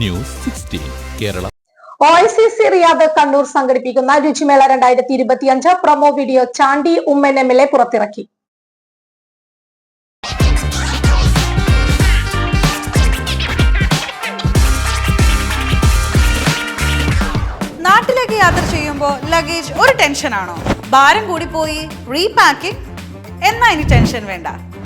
News sixteen Kerala. O I C C Riyadh Kannur സംഘടിപ്പിക്കുന്ന രുചിമേള രണ്ടായിരത്തി ഇരുപത്തിയഞ്ച് promo video Chandy Oommen M L A പുറത്തിറക്കി. നാട്ടിലേക്ക് യാത്ര ചെയ്യുമ്പോൾ ലഗേജ് ഒരു ടെൻഷനാണോ ഭാരം കൂടിപ്പോയി റീപാക്കിംഗ് എന്നാ ഇനി ടെൻഷൻ വേണ്ട.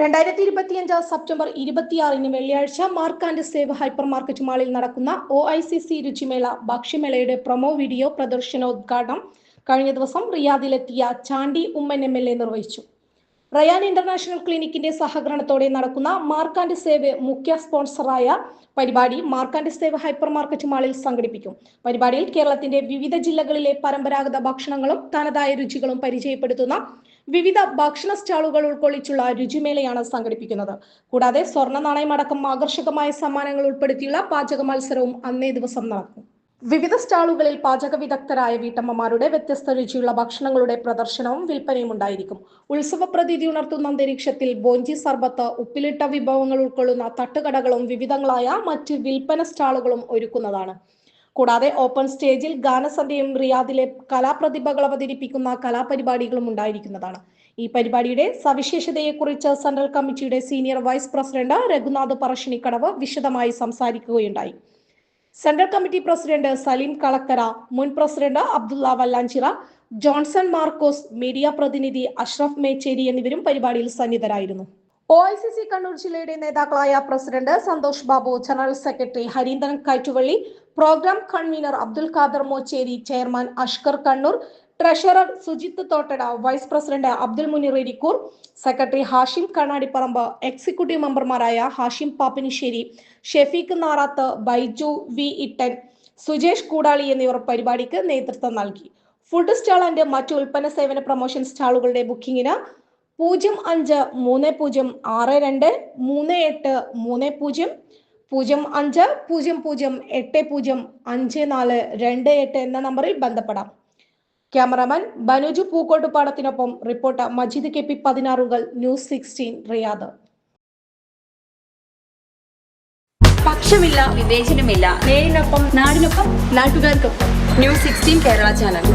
രണ്ടായിരത്തി ഇരുപത്തിയഞ്ച് സെപ്റ്റംബർ ഇരുപത്തിയാറിന് വെള്ളിയാഴ്ച Mark and Save hyper market മാളിൽ നടക്കുന്ന ഒ ഐ സി സി രുചിമേള ഭക്ഷ്യമേളയുടെ പ്രൊമോ വീഡിയോ പ്രദർശനോദ്ഘാടനം കഴിഞ്ഞ ദിവസം റിയാദിലെത്തിയ Chandy Oommen M L A നിർവഹിച്ചു. റയാൻ ഇന്റർനാഷണൽ ക്ലിനിക്കിന്റെ സഹകരണത്തോടെ നടക്കുന്ന മാർക്ക് ആൻഡ് സേവ് മുഖ്യ സ്പോൺസറായ പരിപാടി Mark and Save hyper market മാളിൽ സംഘടിപ്പിക്കും. പരിപാടിയിൽ കേരളത്തിന്റെ വിവിധ ജില്ലകളിലെ പരമ്പരാഗത ഭക്ഷണങ്ങളും തനതായ രുചികളും പരിചയപ്പെടുത്തുന്ന വിവിധ ഭക്ഷണ സ്റ്റാളുകൾ ഉൾക്കൊള്ളിച്ചുള്ള രുചിമേളയാണ് സംഘടിപ്പിക്കുന്നത്. കൂടാതെ സ്വർണ നാണയമടക്കം ആകർഷകമായ സമ്മാനങ്ങൾ ഉൾപ്പെടുത്തിയുള്ള പാചക മത്സരവും അന്നേ ദിവസം നടക്കും. വിവിധ സ്റ്റാളുകളിൽ പാചക വിദഗ്ധരായ വീട്ടമ്മമാരുടെ വ്യത്യസ്ത രുചിയുള്ള ഭക്ഷണങ്ങളുടെ പ്രദർശനവും വിൽപ്പനയും ഉണ്ടായിരിക്കും. ഉത്സവ പ്രതീതി ഉണർത്തുന്ന അന്തരീക്ഷത്തിൽ ബോഞ്ചി സർബത്ത് ഉപ്പിലിട്ട വിഭവങ്ങൾ ഉൾക്കൊള്ളുന്ന തട്ടുകടകളും വിവിധങ്ങളായ മറ്റ് വിൽപ്പന സ്റ്റാളുകളും ഒരുക്കുന്നതാണ്. കൂടാതെ ഓപ്പൺ സ്റ്റേജിൽ ഗാനസന്ധ്യയും റിയാദിലെ കലാപ്രതിഭകൾ അവതരിപ്പിക്കുന്ന കലാപരിപാടികളും ഉണ്ടായിരിക്കുന്നതാണ്. ഈ പരിപാടിയുടെ സവിശേഷതയെക്കുറിച്ച് സെൻട്രൽ കമ്മിറ്റിയുടെ senior vice president Raghunath Parassinikkadavu വിശദമായി സംസാരിക്കുകയുണ്ടായി. Central committee president Saleem Kalakkara മുൻ president Abdulla Vallanchira Johnson Markose media പ്രതിനിധി അഷ്റഫ് മേച്ചേരി എന്നിവരും പരിപാടിയിൽ സന്നിധരായിരുന്നു. O I C C Kannur ജില്ലയുടെ നേതാക്കളായ president Santhosh Babu general secretary Harindran Kayattuvalli programme convener Abdul Khader Mocheri chairman Ashkar Kannur treasurer Sujith Thottada vice president Abdul Muneer Irikkur secretary Hashim Kannadiparamba executive മെമ്പർമാരായ Hashim Pappinissery Shefeeq Narath Baiju V Ittan Sujesh Koodali എന്നിവർ പരിപാടിക്ക് നേതൃത്വം നൽകി. Food stall and മറ്റു ഉൽപ്പന്ന സേവന promotion സ്റ്റാളുകളുടെ ബുക്കിംഗിന് പൂജ്യം അഞ്ച് മൂന്ന് പൂജ്യം ആറ് രണ്ട് മൂന്ന് എട്ട് മൂന്ന് പൂജ്യം പൂജ്യം അഞ്ച് പൂജ്യം പൂജ്യം എട്ട് പൂജ്യം അഞ്ച് നാല് രണ്ട് എട്ട് എന്ന നമ്പറിൽ ബന്ധപ്പെടാം. ക്യാമറാമാൻ ബനുജു പൂക്കോട്ടുപാടത്തിനൊപ്പം റിപ്പോർട്ടർ മജീദ് കെ പി പതിനാറുകൾ ന്യൂസ് സിക്സ്റ്റീൻ റിയാദ്. പക്ഷമില്ല വിവേചനമില്ല. നേരിനൊപ്പം നാടിനൊപ്പം നാട്ടുകാർക്കൊപ്പം. News sixteen Kerala channel.